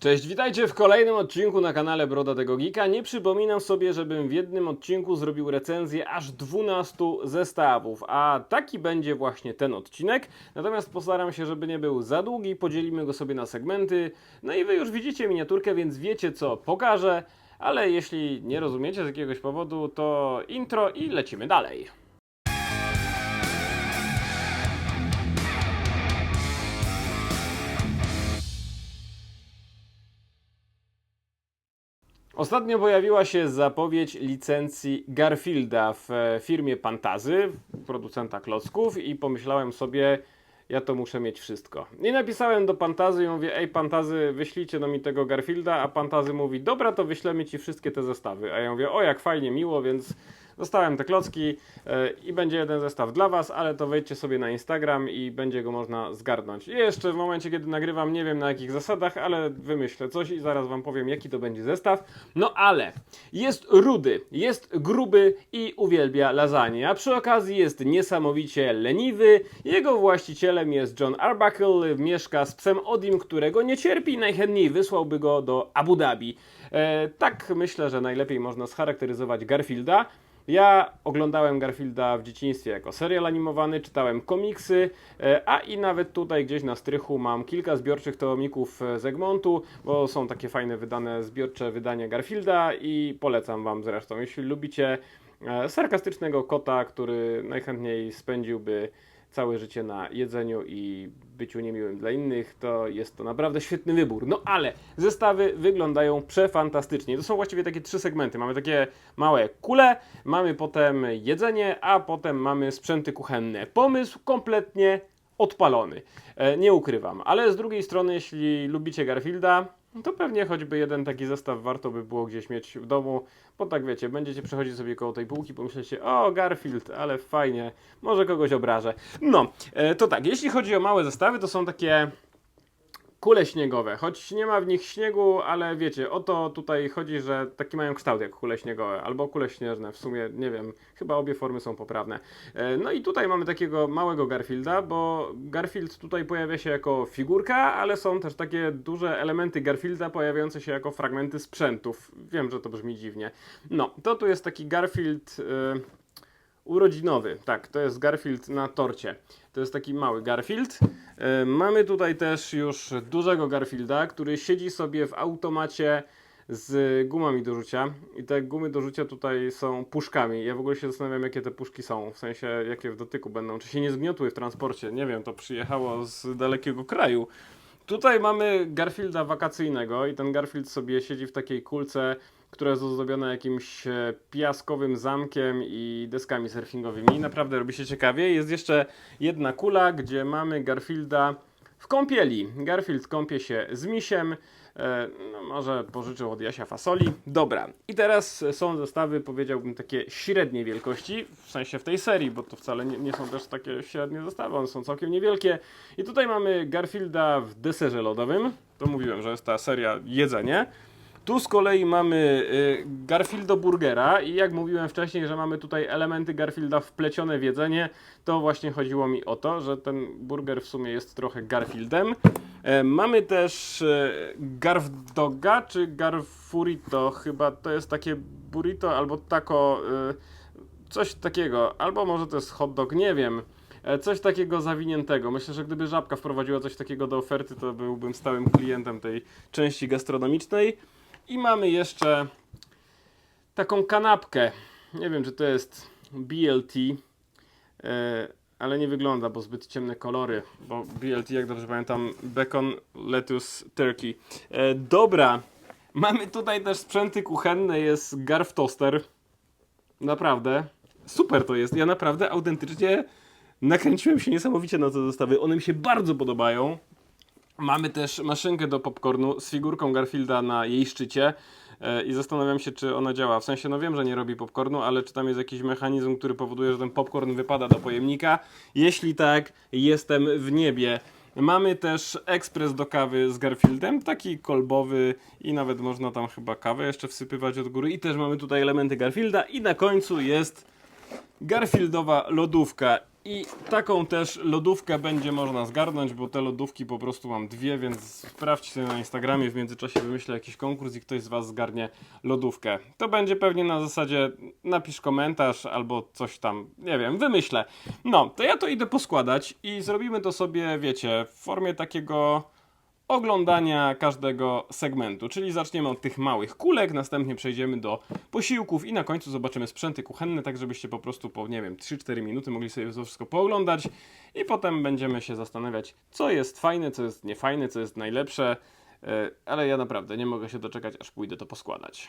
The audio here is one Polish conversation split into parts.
Cześć, witajcie w kolejnym odcinku na kanale Broda tego Geeka. Nie przypominam sobie, żebym w jednym odcinku zrobił recenzję aż 12 zestawów, a taki będzie właśnie ten odcinek. Natomiast postaram się, żeby nie był za długi, podzielimy go sobie na segmenty. No i wy już widzicie miniaturkę, więc wiecie co pokażę, ale jeśli nie rozumiecie z jakiegoś powodu, to intro i lecimy dalej. Ostatnio pojawiła się zapowiedź licencji Garfielda w e, firmie Pantazy, producenta klocków i pomyślałem sobie, ja to muszę mieć wszystko. I napisałem do Pantazy i mówię, ej Pantazy, wyślijcie no mi tego Garfielda, a Pantazy mówi, dobra, to wyślemy ci wszystkie te zestawy. A ja mówię, o jak fajnie, miło, więc dostałem te klocki e, i będzie jeden zestaw dla was, ale to wejdźcie sobie na Instagram i będzie go można zgarnąć. I jeszcze w momencie, kiedy nagrywam, nie wiem na jakich zasadach, ale wymyślę coś i zaraz wam powiem, jaki to będzie zestaw. No ale jest rudy, jest gruby i uwielbia lasagne, a przy okazji jest niesamowicie leniwy. Jego właścicielem jest John Arbuckle, mieszka z psem Odim, którego nie cierpi najchętniej wysłałby go do Abu Dhabi. E, tak myślę, że najlepiej można scharakteryzować Garfielda. Ja oglądałem Garfielda w dzieciństwie jako serial animowany, czytałem komiksy, e, a i nawet tutaj gdzieś na strychu mam kilka zbiorczych tomików e, z Egmontu, bo są takie fajne wydane zbiorcze wydania Garfielda i polecam Wam zresztą, jeśli lubicie e, sarkastycznego kota, który najchętniej spędziłby całe życie na jedzeniu i byciu niemiłym dla innych, to jest to naprawdę świetny wybór. No ale zestawy wyglądają przefantastycznie. To są właściwie takie trzy segmenty. Mamy takie małe kule, mamy potem jedzenie, a potem mamy sprzęty kuchenne. Pomysł kompletnie odpalony. E, nie ukrywam, ale z drugiej strony, jeśli lubicie Garfielda, to pewnie choćby jeden taki zestaw warto by było gdzieś mieć w domu, bo tak wiecie, będziecie przechodzić sobie koło tej półki, pomyślecie, o Garfield, ale fajnie, może kogoś obrażę. No, e, to tak, jeśli chodzi o małe zestawy, to są takie kule śniegowe, choć nie ma w nich śniegu, ale wiecie, o to tutaj chodzi, że taki mają kształt jak kule śniegowe, albo kule śnieżne, w sumie nie wiem, chyba obie formy są poprawne. E, No i tutaj mamy takiego małego Garfielda, bo Garfield tutaj pojawia się jako figurka, ale są też takie duże elementy Garfielda pojawiające się jako fragmenty sprzętów. Wiem, że to brzmi dziwnie. No, to tu jest taki Garfield... y, Urodzinowy, tak, to jest Garfield na torcie. To jest taki mały Garfield. E, mamy tutaj też już dużego Garfielda, który siedzi sobie w automacie z gumami do rzucia. I te gumy do rzucia tutaj są puszkami. Ja w ogóle się zastanawiam, jakie te puszki są, w sensie jakie w dotyku będą. Czy się nie zgniotły w transporcie? Nie wiem, to przyjechało z dalekiego kraju. Tutaj mamy Garfielda wakacyjnego i ten Garfield sobie siedzi w takiej kulce, która jest ozdobiona jakimś e, piaskowym zamkiem i deskami surfingowymi. Naprawdę robi się ciekawie. Jest jeszcze jedna kula, gdzie mamy Garfielda w kąpieli. Garfield kąpie się z misiem. E, No, może pożyczył od Jasia fasoli. Dobra. I teraz są zestawy, powiedziałbym, takie średniej wielkości, w sensie w tej serii, bo to wcale nie, nie są też takie średnie zestawy, one są całkiem niewielkie. I tutaj mamy Garfielda w deserze lodowym. To mówiłem, że jest ta seria jedzenie. Tu z kolei mamy y, Garfieldo Burgera i jak mówiłem wcześniej, że mamy tutaj elementy Garfielda wplecione w jedzenie, to właśnie chodziło mi o to, że ten burger w sumie jest trochę Garfieldem. E, mamy też e, Garf Dogga, czy Garfurito, chyba to jest takie burrito albo taco, y, coś takiego, albo może to jest hot dog, nie wiem. E, Coś takiego zawiniętego. Myślę, że gdyby Żabka wprowadziła coś takiego do oferty, to byłbym stałym klientem tej części gastronomicznej. I mamy jeszcze taką kanapkę. Nie wiem, czy to jest BLT, e, ale nie wygląda, bo zbyt ciemne kolory. Bo BLT, jak dobrze pamiętam, bacon, lettuce, turkey. E, Dobra, mamy tutaj też sprzęty kuchenne. Jest Garf Toaster. Naprawdę. Super to jest. Ja naprawdę autentycznie nakręciłem się niesamowicie na te zestawy. One mi się bardzo podobają. Mamy też maszynkę do popcornu z figurką Garfielda na jej szczycie e, i zastanawiam się, czy ona działa. W sensie, no wiem, że nie robi popcornu, ale czy tam jest jakiś mechanizm, który powoduje, że ten popcorn wypada do pojemnika? Jeśli tak, jestem w niebie. Mamy też ekspres do kawy z Garfieldem, taki kolbowy i nawet można tam chyba kawę jeszcze wsypywać od góry. I też mamy tutaj elementy Garfielda i na końcu jest Garfieldowa lodówka. I taką też lodówkę będzie można zgarnąć, bo te lodówki po prostu mam dwie, więc sprawdźcie sobie na Instagramie, w międzyczasie wymyślę jakiś konkurs i ktoś z Was zgarnie lodówkę. To będzie pewnie na zasadzie napisz komentarz albo coś tam, nie wiem, wymyślę. No, to ja to idę poskładać i zrobimy to sobie, wiecie, w formie takiego oglądania każdego segmentu. Czyli zaczniemy od tych małych kulek, następnie przejdziemy do posiłków i na końcu zobaczymy sprzęty kuchenne, tak żebyście po prostu po, nie wiem, 3-4 minuty mogli sobie to wszystko pooglądać i potem będziemy się zastanawiać, co jest fajne, co jest niefajne, co jest najlepsze. E, Ale ja naprawdę nie mogę się doczekać, aż pójdę to poskładać.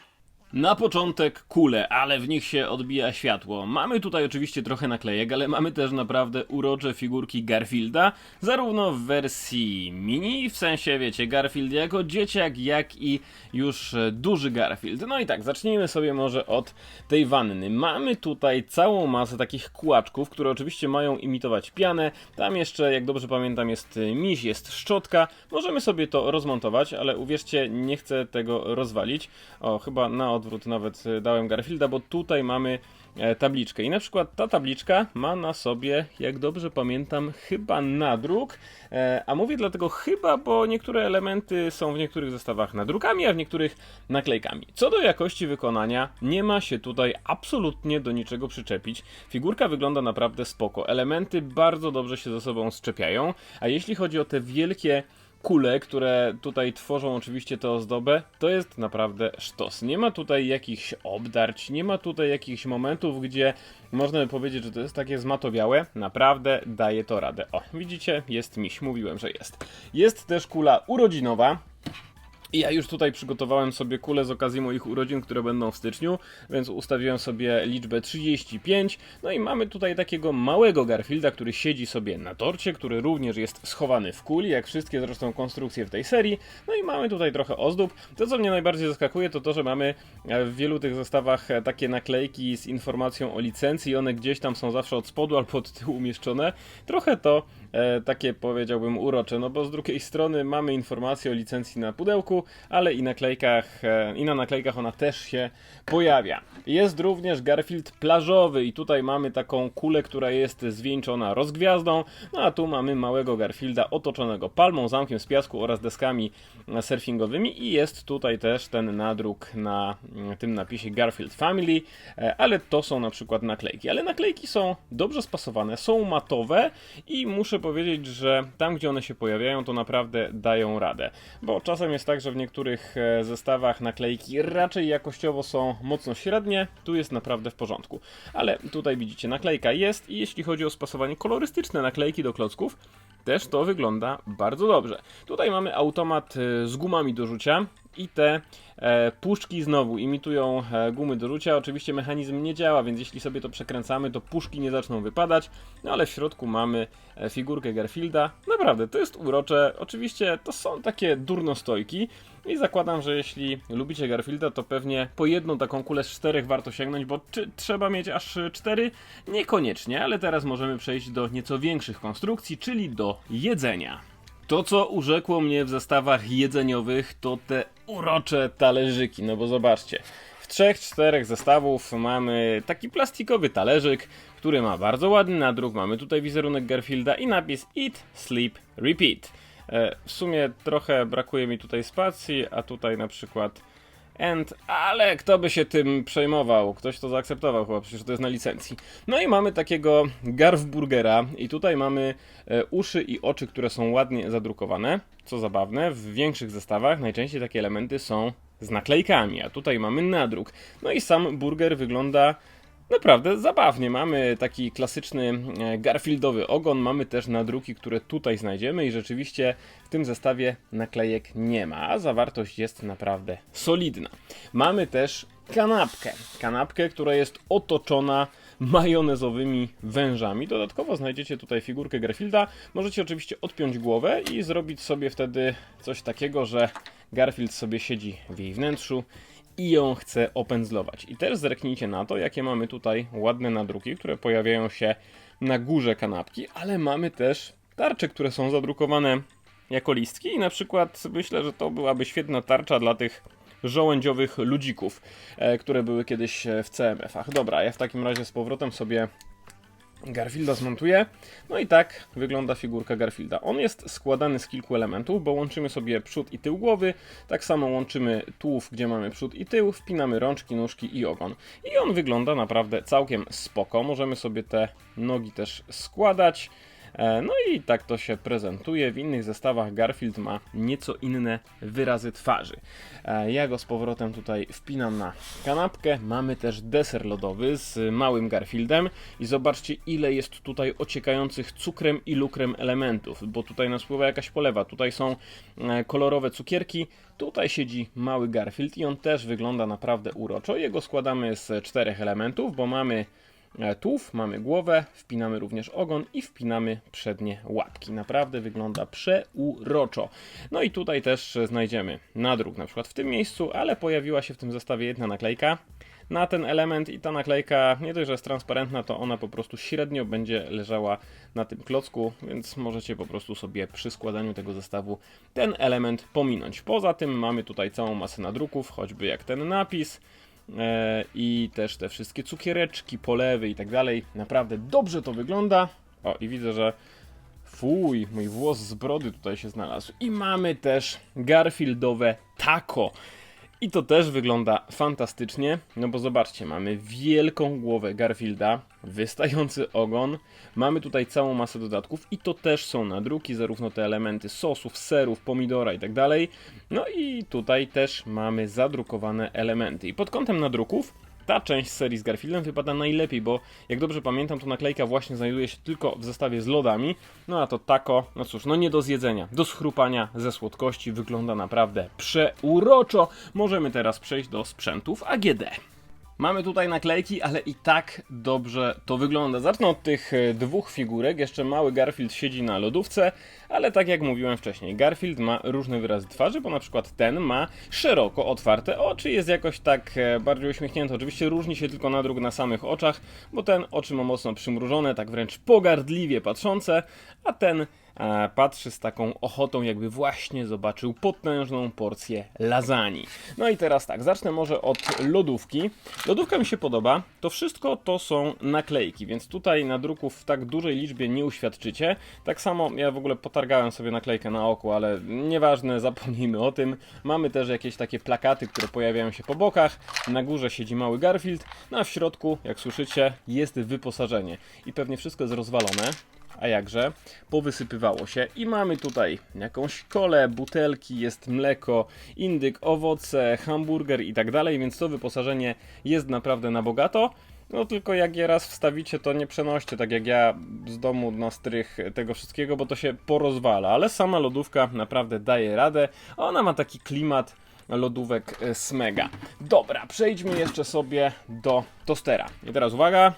Na początek kule, ale w nich się odbija światło. Mamy tutaj oczywiście trochę naklejek, ale mamy też naprawdę urocze figurki Garfielda, zarówno w wersji mini, w sensie wiecie, Garfield jako dzieciak, jak i już duży Garfield. No i tak, zacznijmy sobie może od tej wanny. Mamy tutaj całą masę takich kłaczków, które oczywiście mają imitować pianę. Tam jeszcze, jak dobrze pamiętam, jest miś, jest szczotka. Możemy sobie to rozmontować, ale uwierzcie, nie chcę tego rozwalić. O, chyba na odwrót nawet e, dałem Garfielda, bo tutaj mamy e, tabliczkę. I na przykład ta tabliczka ma na sobie, jak dobrze pamiętam, chyba nadruk. E, A mówię dlatego chyba, bo niektóre elementy są w niektórych zestawach nadrukami, a w niektórych naklejkami. Co do jakości wykonania, nie ma się tutaj absolutnie do niczego przyczepić. Figurka wygląda naprawdę spoko. Elementy bardzo dobrze się ze sobą szczepiają, a jeśli chodzi o te wielkie kule, które tutaj tworzą oczywiście tę ozdobę, to jest naprawdę sztos. Nie ma tutaj jakichś obdarć, nie ma tutaj jakichś momentów, gdzie można by powiedzieć, że to jest takie zmatowiałe. Naprawdę daje to radę. O, widzicie, jest miś, mówiłem, że jest. Jest też kula urodzinowa, ja już tutaj przygotowałem sobie kulę z okazji moich urodzin, które będą w styczniu, więc ustawiłem sobie liczbę 35. No i mamy tutaj takiego małego Garfielda, który siedzi sobie na torcie, który również jest schowany w kuli, jak wszystkie zresztą konstrukcje w tej serii. No i mamy tutaj trochę ozdób. To, co mnie najbardziej zaskakuje, to to, że mamy e, w wielu tych zestawach e, takie naklejki z informacją o licencji. One gdzieś tam są zawsze od spodu albo od tyłu umieszczone. Trochę to takie powiedziałbym urocze, no bo z drugiej strony mamy informację o licencji na pudełku, ale i naklejkach, e, i na naklejkach ona też się pojawia. Jest również Garfield plażowy i tutaj mamy taką kulę, która jest zwieńczona rozgwiazdą, no a tu mamy małego Garfielda otoczonego palmą, zamkiem z piasku oraz deskami e, surfingowymi i jest tutaj też ten nadruk na mm, tym napisie Garfield Family, e, ale to są na przykład naklejki. Ale naklejki są dobrze spasowane, są matowe i muszę powiedzieć, że tam gdzie one się pojawiają, to naprawdę dają radę. Bo czasem jest tak, że w niektórych e, zestawach naklejki raczej jakościowo są mocno średnie, tu jest naprawdę w porządku. Ale tutaj widzicie, naklejka jest i jeśli chodzi o spasowanie kolorystyczne naklejki do klocków, też to wygląda bardzo dobrze. Tutaj mamy automat e, z gumami do rzucia i te e, puszki znowu imitują e, gumy do rzucia. Oczywiście mechanizm nie działa, więc jeśli sobie to przekręcamy, to puszki nie zaczną wypadać. No ale w środku mamy e, figurkę Garfielda. Naprawdę, to jest urocze. Oczywiście to są takie durnostojki. I zakładam, że jeśli lubicie Garfielda, to pewnie po jedną taką kulę z czterech warto sięgnąć, bo czy trzeba mieć aż cztery? Niekoniecznie, ale teraz możemy przejść do nieco większych konstrukcji, czyli do jedzenia. To, co urzekło mnie w zestawach jedzeniowych, to te urocze talerzyki. No bo zobaczcie, w trzech, czterech zestawów mamy taki plastikowy talerzyk, który ma bardzo ładny nadruk. Mamy tutaj wizerunek Garfielda i napis Eat, Sleep, Repeat. E, W sumie trochę brakuje mi tutaj spacji, a tutaj na przykład End, ale kto by się tym przejmował? Ktoś to zaakceptował chyba, przecież to jest na licencji. No i mamy takiego Garfburgera i tutaj mamy e, uszy i oczy, które są ładnie zadrukowane. Co zabawne, w większych zestawach najczęściej takie elementy są z naklejkami, a tutaj mamy nadruk. No i sam burger wygląda Naprawdę zabawnie. Mamy taki klasyczny e, Garfieldowy ogon, mamy też nadruki, które tutaj znajdziemy i rzeczywiście w tym zestawie naklejek nie ma, a zawartość jest naprawdę solidna. Mamy też kanapkę. Kanapkę, która jest otoczona majonezowymi wężami. Dodatkowo znajdziecie tutaj figurkę Garfielda. Możecie oczywiście odpiąć głowę i zrobić sobie wtedy coś takiego, że Garfield sobie siedzi w jej wnętrzu i ją chce opędzlować. I też zerknijcie na to, jakie mamy tutaj ładne nadruki, które pojawiają się na górze kanapki, ale mamy też tarcze, które są zadrukowane jako listki i na przykład myślę, że to byłaby świetna tarcza dla tych żołędziowych ludzików, e, które były kiedyś w CMF-ach. Dobra, ja w takim razie z powrotem sobie Garfielda zmontuję. No i tak wygląda figurka Garfielda. On jest składany z kilku elementów, bo łączymy sobie przód i tył głowy, tak samo łączymy tułów, gdzie mamy przód i tył, wpinamy rączki, nóżki i ogon. I on wygląda naprawdę całkiem spoko. Możemy sobie te nogi też składać. E, No i tak to się prezentuje. W innych zestawach Garfield ma nieco inne wyrazy twarzy. E, Ja go z powrotem tutaj wpinam na kanapkę. Mamy też deser lodowy z małym Garfieldem i zobaczcie ile jest tutaj ociekających cukrem i lukrem elementów, bo tutaj nas pływa jakaś polewa. Tutaj są e, kolorowe cukierki, tutaj siedzi mały Garfield i on też wygląda naprawdę uroczo. Jego składamy z czterech elementów, bo mamy tułów, mamy głowę, wpinamy również ogon i wpinamy przednie łapki. Naprawdę wygląda przeuroczo. No i tutaj też e, znajdziemy nadruk, na przykład w tym miejscu, ale pojawiła się w tym zestawie jedna naklejka na ten element i ta naklejka nie dość, że jest transparentna, to ona po prostu średnio będzie leżała na tym klocku, więc możecie po prostu sobie przy składaniu tego zestawu ten element pominąć. Poza tym mamy tutaj całą masę nadruków, choćby jak ten napis, e, i też te wszystkie cukiereczki, polewy i tak dalej. Naprawdę dobrze to wygląda. O, i widzę, że fuj, mój włos z brody tutaj się znalazł. I mamy też Garfieldowe taco. I to też wygląda fantastycznie, no bo zobaczcie, mamy wielką głowę Garfielda, wystający ogon, mamy tutaj całą masę dodatków i to też są nadruki, zarówno te elementy sosów, serów, pomidora i tak dalej. No i tutaj też mamy zadrukowane elementy. I pod kątem nadruków ta część serii z Garfieldem wypada najlepiej, bo jak dobrze pamiętam, to naklejka właśnie znajduje się tylko w zestawie z lodami. No a to tako, no cóż, no nie do zjedzenia, do schrupania ze słodkości wygląda naprawdę przeuroczo. Możemy teraz przejść do sprzętów AGD. Mamy tutaj naklejki, ale i tak dobrze to wygląda. Zacznę od tych e, dwóch figurek. Jeszcze mały Garfield siedzi na lodówce, ale tak jak mówiłem wcześniej, Garfield ma różne wyrazy twarzy, bo na przykład ten ma szeroko otwarte oczy, jest jakoś tak e, bardziej uśmiechnięty. Oczywiście różni się tylko nadruk na samych oczach, bo ten oczy ma mocno przymrużone, tak wręcz pogardliwie patrzące, a ten patrzy z taką ochotą, jakby właśnie zobaczył potężną porcję lasagne. No i teraz tak, zacznę może od lodówki. Lodówka mi się podoba. To wszystko to są naklejki, więc tutaj nadruków w tak dużej liczbie nie uświadczycie. Tak samo ja w ogóle potargałem sobie naklejkę na oku, ale nieważne, zapomnijmy o tym. Mamy też jakieś takie plakaty, które pojawiają się po bokach. Na górze siedzi mały Garfield, no a w środku, jak słyszycie, jest wyposażenie. I pewnie wszystko jest rozwalone a jakże, powysypywało się i mamy tutaj jakąś kolę, butelki, jest mleko, indyk, owoce, hamburger i tak dalej, więc to wyposażenie jest naprawdę na bogato. No tylko jak je raz wstawicie, to nie przenoście tak jak ja z domu na strych tego wszystkiego, bo to się porozwala, ale sama lodówka naprawdę daje radę. Ona ma taki klimat lodówek e, Smega. Dobra, przejdźmy jeszcze sobie do tostera. I teraz uwaga,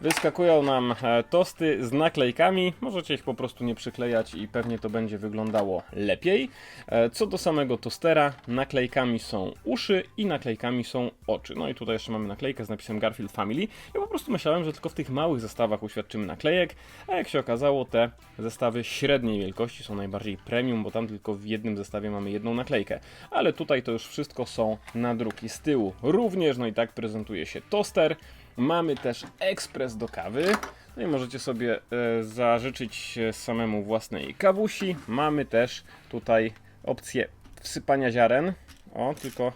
Wyskakują nam e, tosty z naklejkami. Możecie ich po prostu nie przyklejać i pewnie to będzie wyglądało lepiej. E, Co do samego tostera, naklejkami są uszy i naklejkami są oczy. No i tutaj jeszcze mamy naklejkę z napisem Garfield Family. Ja po prostu myślałem, że tylko w tych małych zestawach uświadczymy naklejek, a jak się okazało, te zestawy średniej wielkości są najbardziej premium, bo tam tylko w jednym zestawie mamy jedną naklejkę. Ale tutaj to już wszystko są nadruki z tyłu. Również, no i tak prezentuje się toster. Mamy też ekspres do kawy. No i możecie sobie e, zażyczyć samemu własnej kawusi. Mamy też tutaj opcję wsypania ziaren. O, tylko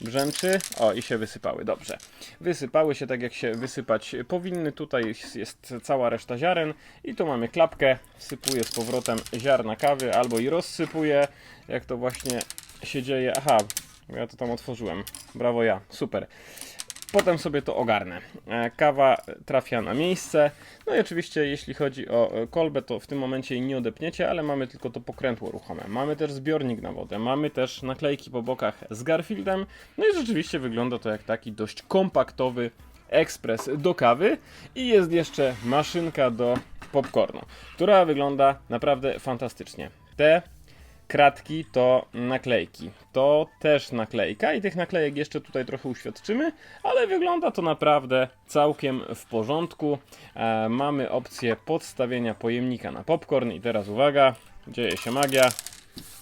brzęczy. O, i się wysypały, dobrze. Wysypały się tak, jak się wysypać powinny. Tutaj jest- jest cała reszta ziaren. I tu mamy klapkę. Wsypuję z powrotem ziarna kawy, albo i rozsypuję, jak to właśnie się dzieje. Aha, ja to tam otworzyłem. Brawo ja, super. Potem sobie to ogarnę. E, Kawa trafia na miejsce. No i oczywiście, jeśli chodzi o e, kolbę, to w tym momencie jej nie odepniecie, ale mamy tylko to pokrętło ruchome. Mamy też zbiornik na wodę, mamy też naklejki po bokach z Garfieldem. No i rzeczywiście wygląda to jak taki dość kompaktowy ekspres do kawy. I jest jeszcze maszynka do popcornu, która wygląda naprawdę fantastycznie. Te kratki to naklejki. To też naklejka i tych naklejek jeszcze tutaj trochę uświadczymy, ale wygląda to naprawdę całkiem w porządku. E, mamy opcję podstawienia pojemnika na popcorn i teraz uwaga, dzieje się magia.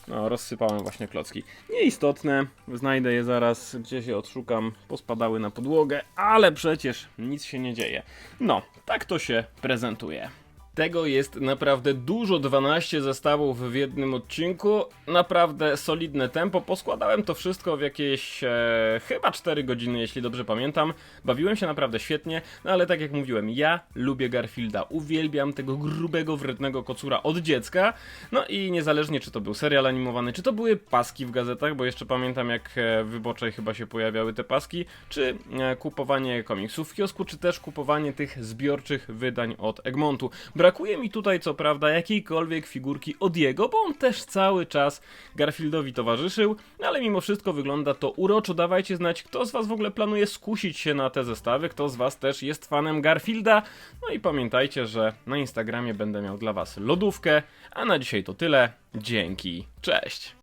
No, rozsypałem właśnie klocki. Nieistotne, znajdę je zaraz, gdzieś je odszukam, pospadały na podłogę, ale przecież nic się nie dzieje. No, tak to się prezentuje. Tego jest naprawdę dużo, 12 zestawów w jednym odcinku, naprawdę solidne tempo, poskładałem to wszystko w jakieś e, chyba 4 godziny, jeśli dobrze pamiętam, bawiłem się naprawdę świetnie, no ale tak jak mówiłem, ja lubię Garfielda, uwielbiam tego grubego, wrednego kocura od dziecka, no i niezależnie czy to był serial animowany, czy to były paski w gazetach, bo jeszcze pamiętam jak e, w Wyboczej chyba się pojawiały te paski, czy e, kupowanie komiksów w kiosku, czy też kupowanie tych zbiorczych wydań od Egmontu. Brakuje mi tutaj co prawda jakiejkolwiek figurki od jego, bo on też cały czas Garfieldowi towarzyszył, ale mimo wszystko wygląda to uroczo. Dawajcie znać, kto z Was w ogóle planuje skusić się na te zestawy, kto z Was też jest fanem Garfielda. No i pamiętajcie, że na Instagramie będę miał dla Was lodówkę, a na dzisiaj to tyle. Dzięki, cześć!